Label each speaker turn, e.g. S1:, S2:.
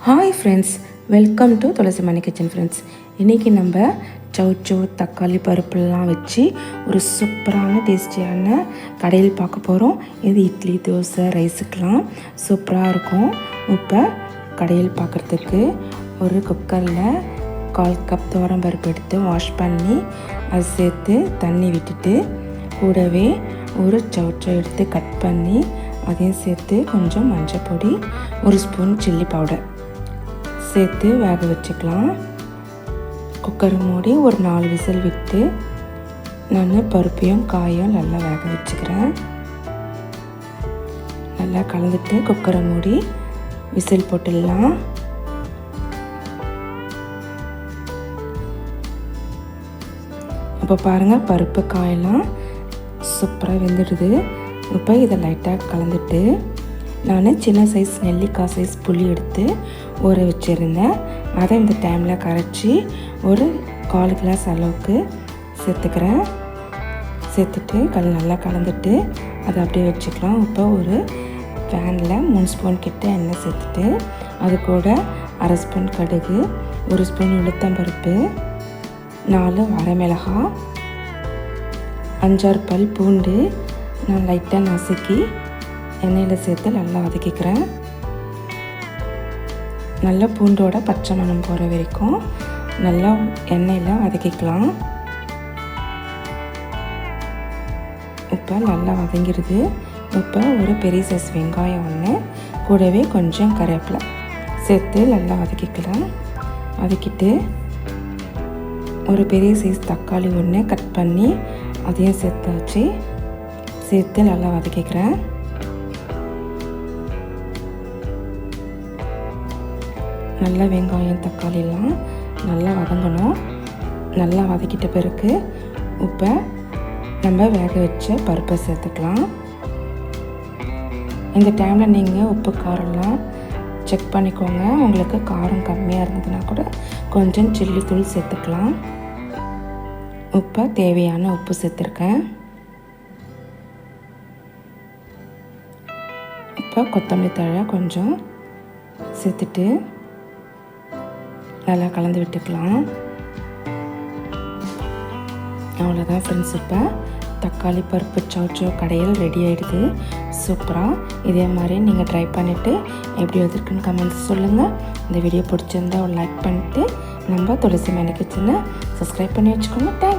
S1: Hi friends welcome to Tulasi Mani kitchen friends இன்றைக்கி நம்ம சவுச்சோ தக்காளி பருப்புலாம் வச்சு ஒரு சூப்பரான டேஸ்டியான கடையில் பார்க்க போகிறோம் இது இட்லி தோசை ரைஸுக்கெலாம் சூப்பராக இருக்கும். இப்போ கடையில் பார்க்குறதுக்கு ஒரு குக்கரில் கால் கப் தோரம் பருப்பு எடுத்து வாஷ் பண்ணி அது சேர்த்து தண்ணி விட்டுட்டு கூடவே ஒரு சவுச்சோ எடுத்து கட் பண்ணி அதையும் சேர்த்து கொஞ்சம் மஞ்சள் பொடி ஒரு ஸ்பூன் சில்லி பவுடர் சேர்த்து வேக வச்சுக்கலாம். குக்கர் மூடி ஒரு நாலு விசில் விட்டு நான் பருப்பையும் காயும் நல்லா வேக வச்சுக்கிறேன். நல்லா கலந்துட்டு குக்கரை மூடி விசில் போட்டுடலாம். இப்போ பாருங்கள் பருப்பு காயெல்லாம் சூப்பராக வெந்துடுது. இப்போ இதை லைட்டாக கலந்துட்டு நான் சின்ன சைஸ் நெல்லிக்காய் சைஸ் புளி எடுத்து ஊற வச்சுருந்தேன். அதை இந்த டைமில் கரைச்சி ஒரு கால் கிளாஸ் அளவுக்கு சேர்த்துக்கிறேன். சேர்த்துட்டு கல் நல்லா கலந்துட்டு அதை அப்படியே வச்சுக்கலாம். இப்போ ஒரு பேனில் மூணு ஸ்பூன் கிட்ட எண்ணெய் சேர்த்துட்டு அது கூட அரை ஸ்பூன் கடுகு ஒரு ஸ்பூன் உளுத்தம்பருப்பு நாலு வரமிளகாய் அஞ்சாறு பல் பூண்டு நான் லைட்டாக நசுக்கி எண்ணெயில் சேர்த்து நல்லா வதக்கிக்கிறேன். நல்லா பூண்டோட பச்சை மணம் போகிற வரைக்கும் நல்லா எண்ணெயில் வதக்கிக்கலாம். இப்போ நல்லா வதங்கிடுது. இப்போ ஒரு பெரிய சைஸ் வெங்காயம் ஒன்று கூடவே கொஞ்சம் கருவேப்பிலை சேர்த்து நல்லா வதக்கிக்கலாம். வதக்கிட்டு ஒரு பெரிய சைஸ் தக்காளி ஒன்று கட் பண்ணி அதையும் சேர்த்து வச்சு சேர்த்து நல்லா வதக்கிக்கிறேன். நல்லா வெங்காயம் தக்காளிலாம் நல்லா வதங்கணும். நல்லா வதக்கிட்ட பிறகு உப்பை நம்ம வேக வச்ச பருப்பை சேர்த்துக்கலாம். இந்த டைமில் நீங்கள் உப்பு காரம்லாம் செக் பண்ணிக்கோங்க. உங்களுக்கு காரம் கம்மியாக இருந்ததுன்னா கூட கொஞ்சம் சில்லி தூள் சேர்த்துக்கலாம். உப்பை தேவையான உப்பு சேர்த்துருக்கேன். இப்போ கொத்தமல்லி தழை கொஞ்சம் சேர்த்துட்டு நல்லா கலந்து விட்டுக்கலாம். அவ்வளோதான் ஃப்ரெண்ட்ஸ் இப்போ. தக்காளி பருப்பு சவுச்சோ கடையில் ரெடி ஆகிடுது சூப்பராக இதே மாதிரி நீங்கள் ட்ரை பண்ணிவிட்டு எப்படி வந்திருக்குன்னு கமெண்ட்ஸ் சொல்லுங்கள் இந்த வீடியோ பிடிச்சிருந்தா ஒரு லைக் பண்ணிவிட்டு நம்ம துளசி மேனி கிச்சனை சப்ஸ்கிரைப் பண்ணி வச்சுக்கோங்க. தேங்க்